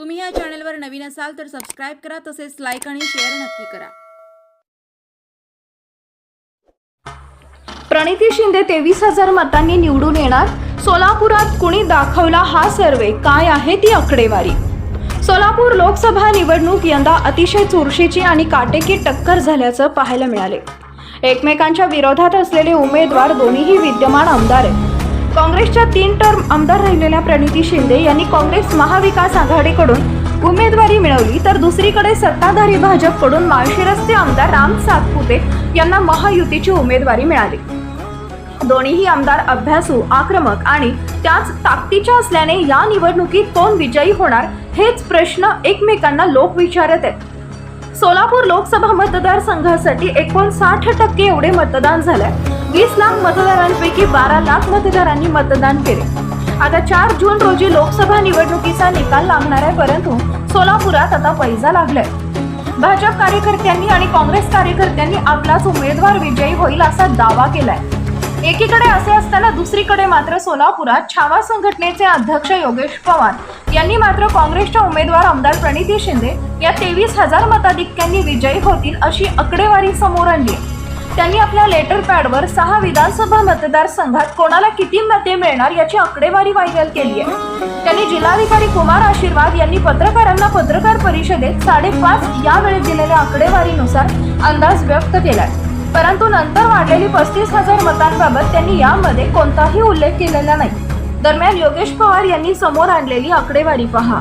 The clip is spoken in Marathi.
तुम्ही या चॅनलवर नवीन असाल तर सबस्क्राईब करा तसेच लाईक आणि शेअर नक्की करा. प्रणिती शिंदे तेवीस हजार मतांनी निवडून येणार. सोलापुरात कुणी दाखवला हा सर्वे? काय आहे ती आकडेवारी? सोलापूर लोकसभा निवडणूक यंदा अतिशय चुरशीची आणि काटेकी टक्कर झाल्याचं पाहायला मिळाले. एकमेकांच्या विरोधात असलेले उमेदवार दोन्हीही विद्यमान आमदार आहेत. काँग्रेसच्या तीन टर्म आमदार राहिलेल्या प्रणिती शिंदे यांनी काँग्रेस महाविकास आघाडीकडून उमेदवारी मिळवली तर दुसरीकडे सत्ताधारी भाजपकडून माळशिरसचे आमदार राम सातपुते यांना महायुतीची उमेदवारी मिळाली. दोन्हीही आमदार अभ्यासू आक्रमक आणि त्याच ताकदीच्या असल्याने या निवडणुकीत कोण विजयी होणार हेच प्रश्न एकमेकांना लोक विचारत आहेत. सोलापूर लोकसभा मतदारसंघासाठी एकोणसाठ टक्के एवढे मतदान झालंय. वीस लाख मतदारांपैकी बारा लाख मतदारांनी मतदान केले. आता चार जून रोजी लोकसभा निवडणुकीचा निकाल लागणार आहे परंतु सोलापुरात आता पैजा लागलाय. भाजप कार्यकर्त्यांनी आणि काँग्रेस कार्यकर्त्यांनी आपलाच उमेदवार विजयी होईल असा दावा केलाय. एकीकडे असे असताना दुसरीकडे मात्र सोलापुरात छावा संघटनेचे अध्यक्ष योगेश पवार यांनी मात्र काँग्रेसच्या उमेदवार आमदार प्रणिती शिंदे या तेवीस हजार मताधिक्यांनी विजयी होतील अशी आकडेवारी समोर आणली आहे. त्यांनी आपल्या लेटर पॅडवर सहा विधानसभा मतदारसंघात कोणाला किती मते मिळणार याची आकडेवारी व्हायरल केली आहे. त्यांनी जिल्हाधिकारी कुमार आशीर्वाद यांनी पत्रकारांना पत्रकार परिषदेत साडेपाच या वेळेत दिलेल्या आकडेवारीनुसार अंदाज व्यक्त केलाय. परंतु नंतर वाढलेली पस्तीस हजार मतांबाबत त्यांनी यामध्ये कोणताही उल्लेख केलेला नाही. दरम्यान योगेश पवार यांनी समोर आणलेली आकडेवारी पहा.